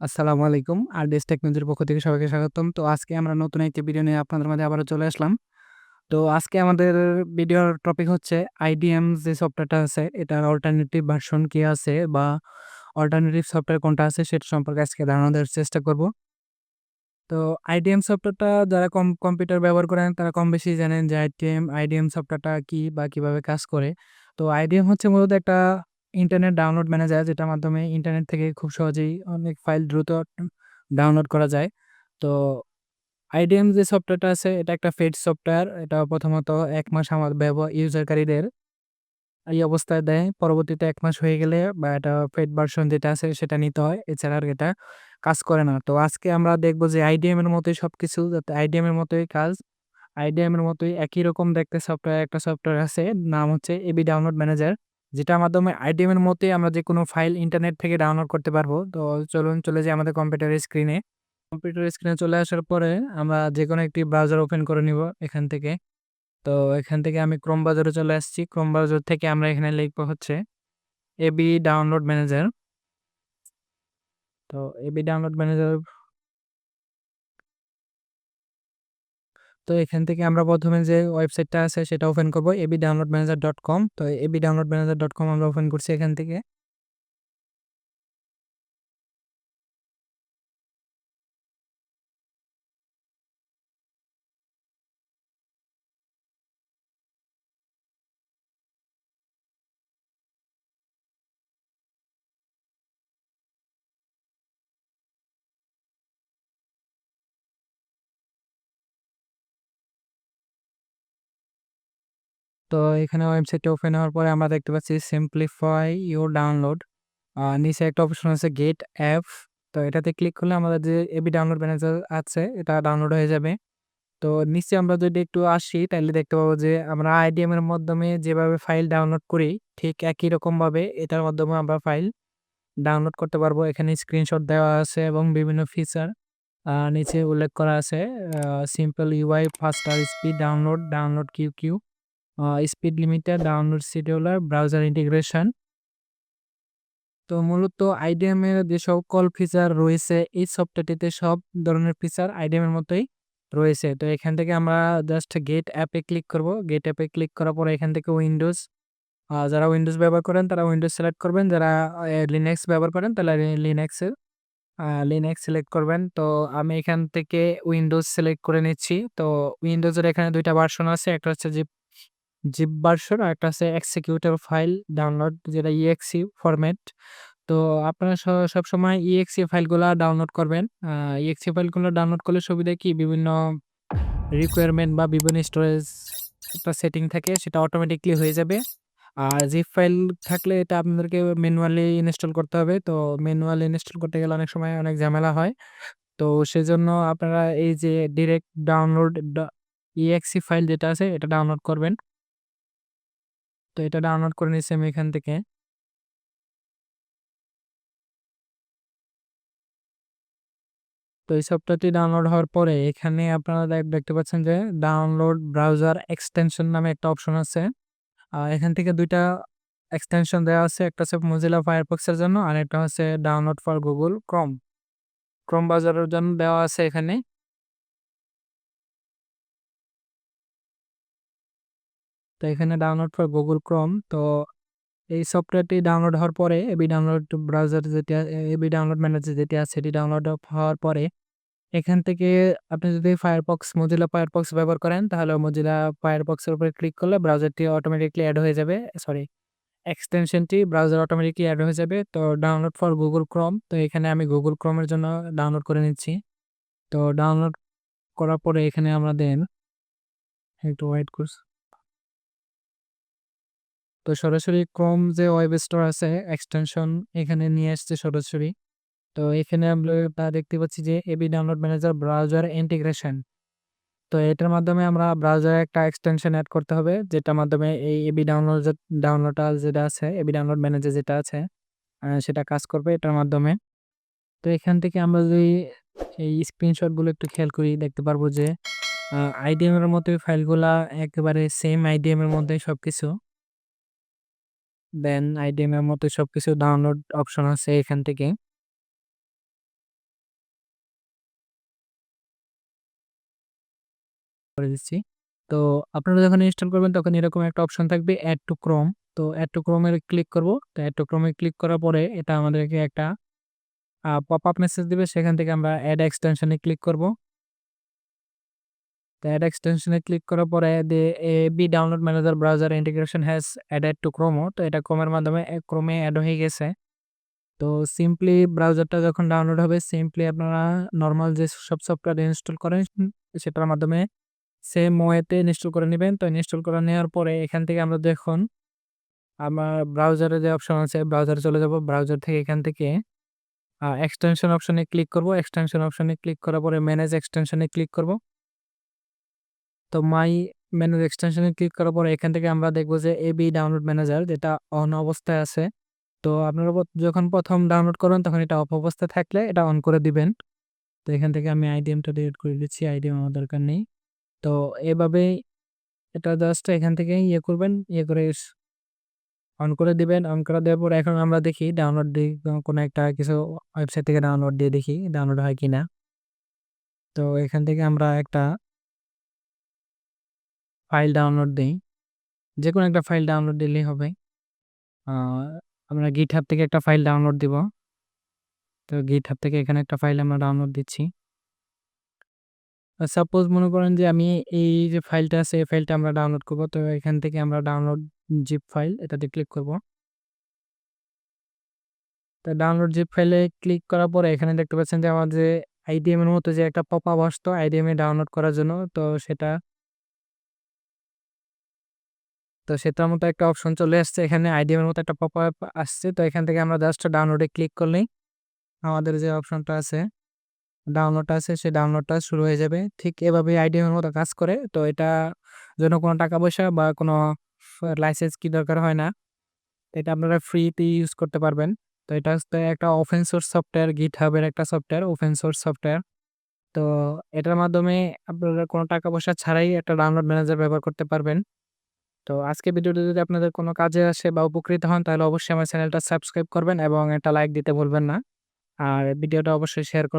আসসালামু আলাইকুম। আরডিএস টেকনোলজির পক্ষ থেকে সবাইকে স্বাগতম। তো আজকে আমরা নতুন একটি ভিডিও নিয়ে আপনাদের মাঝে আবারও চলে আসলাম। তো আজকে আমাদের ভিডিওর টপিক হচ্ছে আইডিএম যে সফটওয়্যারটা আছে, এটার অল্টারনেটিভ ভার্সন কি আছে বা অল্টারনেটিভ সফটওয়্যার কোনটা আছে সেটা সম্পর্কে আজকে ধারণা দেওয়ার চেষ্টা করব। তো আইডিএম সফটওয়্যারটা যারা কম কম্পিউটার ব্যবহার করেন তারা কম বেশি জানেন যে আইটিএম আইডিএম সফটওয়্যারটা কি বা কীভাবে কাজ করে। তো আইডিএম হচ্ছে মূলত একটা ইন্টারনেট ডাউনলোড ম্যানেজার যেটার মাধ্যমে ইন্টারনেট থেকে খুব সহজেই অনেক ফাইল দ্রুত ডাউনলোড করা যায়। তো আইডিএম যে সফটওয়্যারটা আছে, এটা একটা ফেড সফটওয়্যার। এটা প্রথমত এক মাস আমার ব্যবহার ইউজারকারীদের এই অবস্থায় দেয়। পরবর্তীতে এক মাস হয়ে গেলে বা এটা ফেড ভার্সন যেটা আছে, সেটা নিতে হয়। এছাড়া আর এটা কাজ করে না। তো আজকে আমরা দেখব যে আইডিএম এর মতোই সবকিছু, যাতে আইডিএম এর মতোই কাজ। আইডিএম এর মতোই একই রকম দেখতে সফটওয়্যার একটা সফটওয়্যার আছে। নাম হচ্ছে এবি ডাউনলোড ম্যানেজার। যেটার মাধ্যমে আইডিএম এর মতোই আমরা যে কোনো ফাইল ইন্টারনেট থেকে ডাউনলোড করতে পারব। তো চলুন চলে যাই আমাদের কম্পিউটারের স্ক্রিনে। কম্পিউটার স্ক্রিনে চলে আসার পরে আমরা যেকোনো একটি ব্রাউজার ওপেন করে নিব এখান থেকে। তো এখান থেকে আমি ক্রোম ব্রাউজারে চলে আসছি। ক্রোম ব্রাউজার থেকে আমরা এখানে লিখব হচ্ছে এবি ডাউনলোড ম্যানেজার। তো এবি ডাউনলোড ম্যানেজার তো এখান থেকে আমরা প্রথমে যে ওয়েবসাইটটা আছে সেটা ওপেন করব AB download manager dot com তো AB download manager dot com আমরা ওপেন করছি এখান থেকে। তো এখানে ওয়েবসাইটটা ওপেন হওয়ার পরে আমরা দেখতে পাচ্ছি সিম্পলিফাই ইউর ডাউনলোড। নিচে একটা অপশন আছে গেট অ্যাপ। তো এটাতে ক্লিক করলে আমাদের যে এবি ডাউনলোড ম্যানেজার আছে এটা ডাউনলোড হয়ে যাবে। তো নিচে আমরা যদি একটু আসি তাহলে দেখতে পাবো যে আমরা আইডিএম এর মাধ্যমে যেভাবে ফাইল ডাউনলোড করি ঠিক একই রকমভাবে এটার মাধ্যমে আমরা ফাইল ডাউনলোড করতে পারব। এখানে স্ক্রিনশট দেওয়া আছে এবং বিভিন্ন ফিচার নিচে উল্লেখ করা আছে। Simple UI, faster speed download, download queue queue, speed limiter, download scheduler, browser integration. তো মূলত আইডিএম এর যে সকল ফিচার রয়েছে এই সফটওয়্যারটিতে সব ধরনের ফিচার আইডিএম এর মতোই রয়েছে। তো এখান থেকে আমরা জাস্ট গেট অ্যাপে ক্লিক করব। গেট অ্যাপে ক্লিক করার পরে এখান থেকে উইন্ডোজ যারা উইন্ডোজ ব্যবহার করেন তারা উইন্ডোজ সিলেক্ট করবেন। যারা লিনাক্স ব্যবহার করেন তাহলে লিনাক্স এর আ লিনাক্স সিলেক্ট করবেন। তো আমি এখান থেকে উইন্ডোজ সিলেক্ট করে নিচ্ছি। তো উইন্ডোজের এখানে ২ টা ভার্সন আছে। একটা হচ্ছে জিপ জিপ ভার্সন আর একটা আছে এক্সিকিউটেবল ফাইল ডাউনলোড যেটা ইএক্সি ফরম্যাট। তো আপনারা স সবসময় ইএক্সি ফাইলগুলা ডাউনলোড করবেন। ইএক্সি ফাইলগুলো ডাউনলোড করলে সুবিধা কি বিভিন্ন রিকোয়ারমেন্ট বা বিভিন্ন স্টোরেজ একটা সেটিং থাকে, সেটা অটোমেটিক্যালি হয়ে যাবে। আর জিপ ফাইল থাকলে এটা আপনাদেরকে ম্যানুয়ালি ইনস্টল করতে হবে। তো ম্যানুয়ালি ইনস্টল করতে গেলে অনেক সময় অনেক ঝামেলা হয়। তো সেজন্য আপনারা এই যে ডিরেক্ট ডাউনলোড ইএক্সি ফাইল যেটা আছে, এটা ডাউনলোড করবেন। তো এটা ডাউনলোড করে নিচ্ছি আমি এখান থেকে। তো এই সফটওয়্যারটি ডাউনলোড হওয়ার পরে এখানে আপনারা দেখতে পাচ্ছেন যে ডাউনলোড ব্রাউজার এক্সটেনশন নামে একটা অপশন আছে। এখান থেকে দুইটা এক্সটেনশন দেওয়া আছে। একটা হচ্ছে Firefox এর জন্য আরেকটা হচ্ছে download for Google Chrome। Chrome ব্রাউজারের জন্য দেওয়া আছে এখানে। তো এখানে ডাউনলোড ফর গুগল Chrome, তো এই সফটওয়্যারটি ডাউনলোড হওয়ার পরে এবি ডাউনলোড ব্রাউজার যেটি এবি ডাউনলোড ম্যানেজার যেটি আছে সেটি ডাউনলোড হওয়ার পরে, এখান থেকে আপনি যদি Firefox, Mozilla Firefox ব্যবহার করেন, তাহলে মজিলা এর উপরে ক্লিক করলে ব্রাউজারটি অটোমেটিকলি এড হয়ে যাবে। সরি এক্সটেনশনটি ব্রাউজার অটোমেটিক্যালি এড হয়ে যাবে। তো ডাউনলোড ফর গুগল Chrome, তো এখানে আমি গুগল এর জন্য ডাউনলোড করে নিচ্ছি। তো ডাউনলোড করার পরে এখানে আমরা দেন, একটু ওয়েট করছি। তো সরাসরি Chrome যে ওয়েব স্টোর আছে এক্সটেনশন এখানে নিয়ে আসছে সরাসরি। তো এখানে আমরা দেখতে পাচ্ছি যে AB download manager browser integration. তো এটার মাধ্যমে আমরা ব্রাউজারে একটা এক্সটেনশন অ্যাড করতে হবে, যেটার মাধ্যমে এই এবি ডাউনলোড ডাউনলোডটা যেটা আছে এবি ডাউনলোড ম্যানেজার যেটা আছে সেটা কাজ করবে এটার মাধ্যমে। তো এখান থেকে আমরা যদি এই স্ক্রিনশটগুলো একটু খেয়াল করি, দেখতে পারব যে আ আইডিএম এর মতোই ফাইলগুলা একেবারে সেম আইডিএম এর মধ্যেই সবকিছু। দেন আইডিএম এর মতো সবকিছু ডাউনলোড অপশন আছে এখান থেকে। করে দিচ্ছি। তো আপনারা যখন ইনস্টল করবেন তখন এরকম একটা অপশন থাকবে অ্যাড টু ক্রোম তো অ্যাড টু ক্রোমের ক্লিক করব। তো অ্যাড টু ক্রোমে ক্লিক করার পরে এটা আমাদেরকে একটা পপ আপ মেসেজ দিবে। সেখান থেকে আমরা অ্যাড এক্সটেনশনে ক্লিক করব। অ্যাড এক্সটেনশন ক্লিক করার পরে the AB download manager browser integration has added to Chrome. তো এটা ক্রোমের মাধ্যমে ক্রোমে এড হয়ে গেছে। তো সিম্পলি ব্রাউজারটা যখন ডাউনলোড হবে সিম্পলি আপনারা নরমাল যে সব সফটওয়্যার ইনস্টল করেন, সেটার মাধ্যমে সেম ওয়েতে ইনস্টল করে নেবেন তো ইনস্টল করে নেওয়ার পরে এখান থেকে আমরা দেখুন, আমার ব্রাউজারে যে অপশন আছে ব্রাউজারে চলে যাব। ব্রাউজার থেকে এখান থেকে এক্সটেনশন অপশনে ক্লিক করব। এক্সটেনশন অপশনে ক্লিক করার পরে ম্যানেজ এক্সটেনশন ক্লিক করব। তো মাই ম্যানেজ এক্সটেনশন ক্লিক করার পর এখান থেকে আমরা দেখব যে এবি ডাউনলোড ম্যানেজার যেটা অন অবস্থায় আছে। তো আপনারা যখন প্রথম ডাউনলোড করবেন তখন এটা অফ অবস্থায় থাকলে এটা অন করে দিবেন। তো এখান থেকে আমি আইডিএমটা ডিলিট করে দিচ্ছি। আইডিএম আমার দরকার নেই। তো এভাবেই এটা জাস্ট এখান থেকে ইয়ে করবেন। ইয়ে করে অন করে দিবেন। অন করে দেওয়ার পরে এখন আমরা দেখি ডাউনলোড দিই কোনো একটা কিছু ওয়েবসাইট থেকে ডাউনলোড দিয়ে দেখি ডাউনলোড হয় কিনা। তো এখান থেকে আমরা একটা ফাইল ডাউনলোড দেই। যেকোনো একটা ফাইল ডাউনলোড দিলেই হবে। আমরা GitHub থেকে একটা ফাইল ডাউনলোড দিব। তো GitHub থেকে এখানে একটা ফাইল আমরা ডাউনলোড দিচ্ছি। সাপোজ মনে করেন যে আমি এই যে ফাইলটা আছে, এই ফাইলটা আমরা ডাউনলোড করব। তো এখান থেকে আমরা ডাউনলোড জিপ ফাইল এটাতে ক্লিক করব। তো ডাউনলোড জিপ ফাইলে ক্লিক করার পরে এখানে দেখতে পাচ্ছেন যে আমার যে আইডিএম এর মতো যে একটা পপ-আপ আসতো আইডিএম এ ডাউনলোড করার জন্য তো সেটা তো সেটার মতো একটা অপশন চলে আসছে। এখানে আইডিএম এর মতো একটা পপ-আপ আসছে। তো এখান থেকে আমরা জাস্ট ডাউনলোড ক্লিক করলেই আমাদের যে অপশনটা আছে ডাউনলোডটা আছে, সেই ডাউনলোডটা শুরু হয়ে যাবে। ঠিক এভাবে আইডিএম এর মতো কাজ করে। তো এটা জন্য কোনো টাকা-পয়সা বা কোনো লাইসেন্স কি দরকার হয় না। এটা আপনারা ফ্রিতে ইউজ করতে পারবেন। তো এটা হচ্ছে একটা ওপেন সোর্স সফটওয়্যার GitHub এর একটা সফটওয়্যার ওপেন সোর্স সফটওয়্যার। তো এটার মাধ্যমে আপনারা কোনো টাকা-পয়সা ছাড়াই একটা ডাউনলোড ম্যানেজার ব্যবহার করতে পারবেন। তো আজকে ভিডিওটি যদি আপনাদের কোনো কাজে আসে বা উপকৃত হন, তাহলে অবশ্যই আমার চ্যানেলটা সাবস্ক্রাইব করবেন এবং একটা লাইক দিতে ভুলবেন না। আর ভিডিওটা অবশ্যই শেয়ার করবেন।